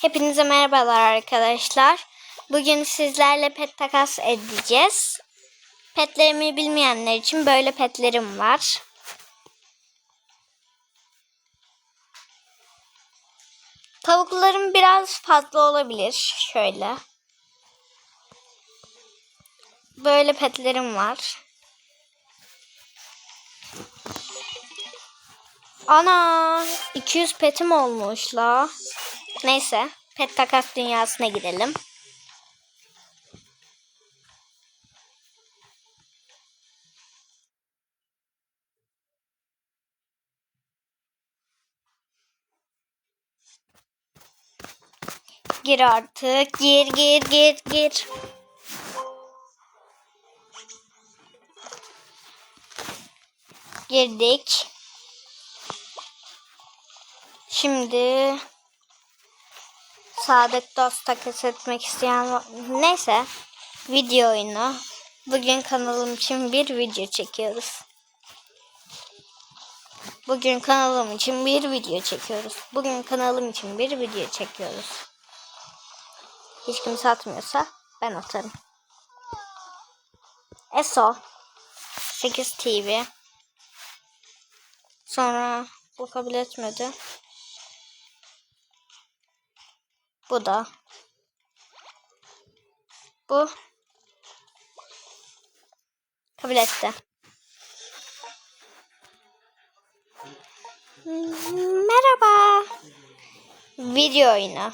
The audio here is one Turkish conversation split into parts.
Hepinize merhabalar arkadaşlar. Bugün sizlerle pet takas edeceğiz. Petlerimi bilmeyenler için böyle petlerim var. Tavuklarım biraz fazla olabilir. Şöyle. Böyle petlerim var. Ana 200 petim olmuş la. Neyse pet takas dünyasına gidelim. Gir artık. Gir gir gir gir. Girdik. Şimdi Sadık dost takas etmek isteyen neyse video oyunu. Bugün kanalım için bir video çekiyoruz. Bugün kanalım için bir video çekiyoruz. Bugün kanalım için bir video çekiyoruz. Hiç kimse atmıyorsa ben atarım. ESO 8 TV Sonra bu kabul etmedi. Bu da. Bu. Kabul etti. Merhaba. Video oyunu.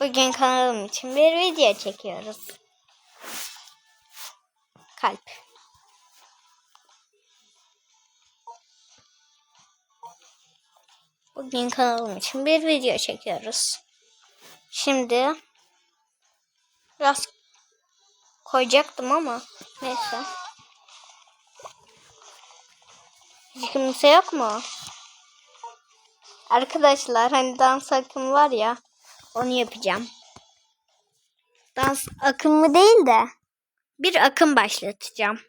Bugün kanalım için bir video çekiyoruz. Kalp. Bugün kanalım için bir video çekiyoruz. Şimdi biraz koyacaktım ama neyse. Hiç kimse yok mu? Arkadaşlar hani dans akımı var ya onu yapacağım. Dans akımı değil de bir akım başlatacağım.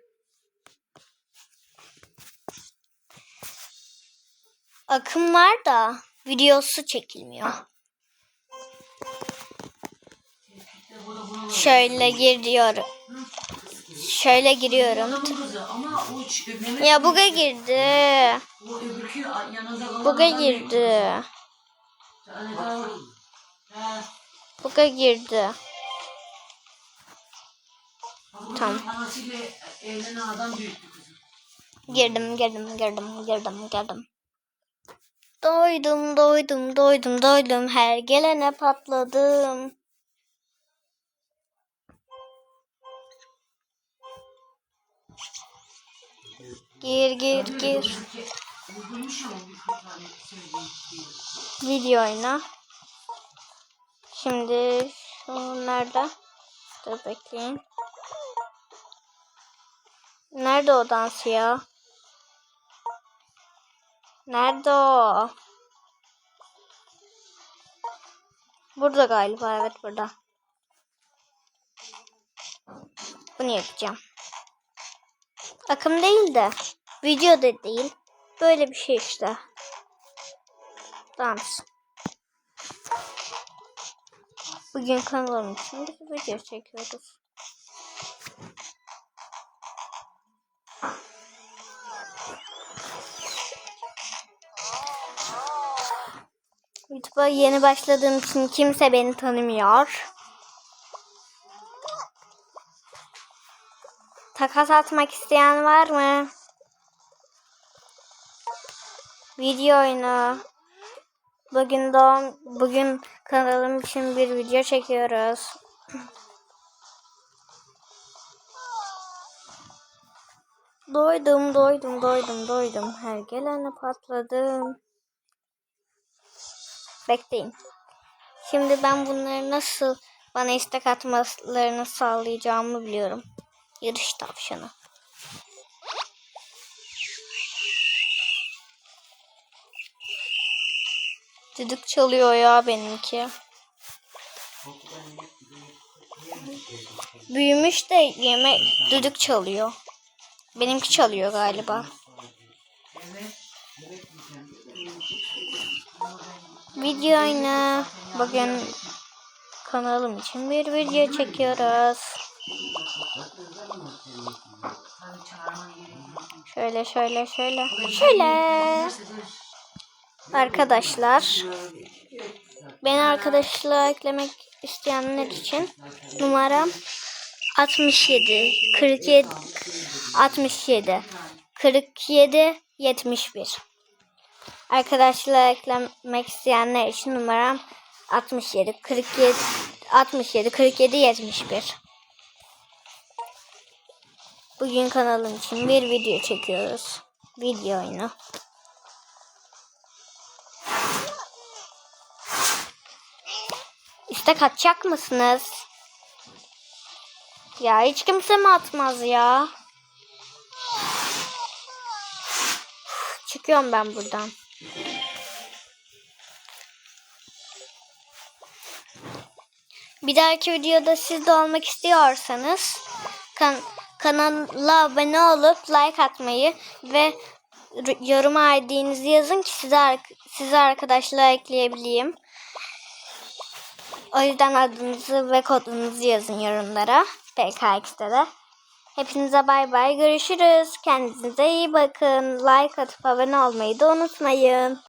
Akım var da videosu çekilmiyor. Şöyle giriyorum. Şöyle giriyorum. Ya buga girdi. Buga girdi. Buga girdi. Tamam. Girdim, girdim, girdim, girdim, girdim. Doydum, doydum, doydum, doydum. Her gelene patladım. Gir, gir, gir. Video oyna. Şimdi şu nerede? Dur bekleyin. Nerede o dans ya? Nerede o? Burada galiba evet burada. Bunu yapacağım. Akım değil de video da değil. Böyle bir şey işte. Dans. Bugün kanalım için bir video çekiyoruz. YouTube'a yeni başladığım için kimse beni tanımıyor. Takas atmak isteyen var mı? Video oyunu. Bugün doğum, bugün kanalım için bir video çekiyoruz. Doydum, doydum, doydum, doydum. Her gelene patladım. Bekleyin. Şimdi ben bunları nasıl bana istek atmalarını sağlayacağımı biliyorum. Yarış tavşanı. Düdük çalıyor ya benimki. Büyümüş de yeme düdük çalıyor. Benimki çalıyor galiba. Evet. Video oyunu. Bugün kanalım için bir video çekiyoruz. Şöyle şöyle şöyle. Şöyle. Arkadaşlar. Beni arkadaşlığa eklemek isteyenler için numaram 67 47 67 47 71 Arkadaşlığa eklemek isteyenler için numaram 67 47 67 47 71 Bugün kanalım için bir video çekiyoruz. Video oyunu. İstek atacak mısınız? Ya hiç kimse mi atmaz ya? Çıkıyorum ben buradan. Bir dahaki videoda siz de olmak istiyorsanız kan kanala abone olup like atmayı ve yoruma ID'nizi yazın ki size, size arkadaşlığa ekleyebileyim. O yüzden adınızı ve kodunuzu yazın yorumlara. PKX'de de. Hepinize bay bay. Görüşürüz. Kendinize iyi bakın. Like atıp abone olmayı da unutmayın.